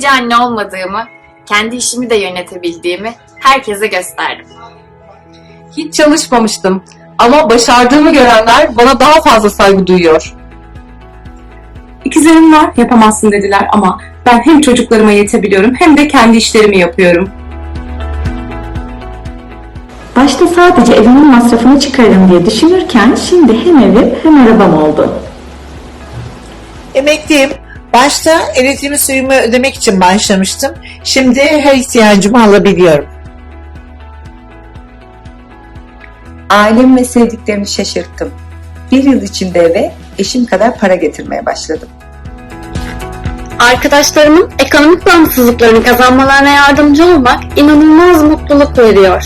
sadece anne olmadığımı, kendi işimi de yönetebildiğimi herkese gösterdim. Hiç çalışmamıştım ama başardığımı görenler bana daha fazla saygı duyuyor. İkizlerim var yapamazsın dediler ama ben hem çocuklarıma yetebiliyorum hem de kendi işlerimi yapıyorum. Başta sadece evimin masrafını çıkarırım diye düşünürken şimdi hem evim hem arabam oldu. Emekliyim. Başta elektriğimi suyumu ödemek için başlamıştım. Şimdi her ihtiyacımı alabiliyorum. Ailemi ve sevdiklerimi şaşırttım. Bir yıl içinde eve eşim kadar para getirmeye başladım. Arkadaşlarımın ekonomik bağımsızlıklarını kazanmalarına yardımcı olmak inanılmaz mutluluk veriyor.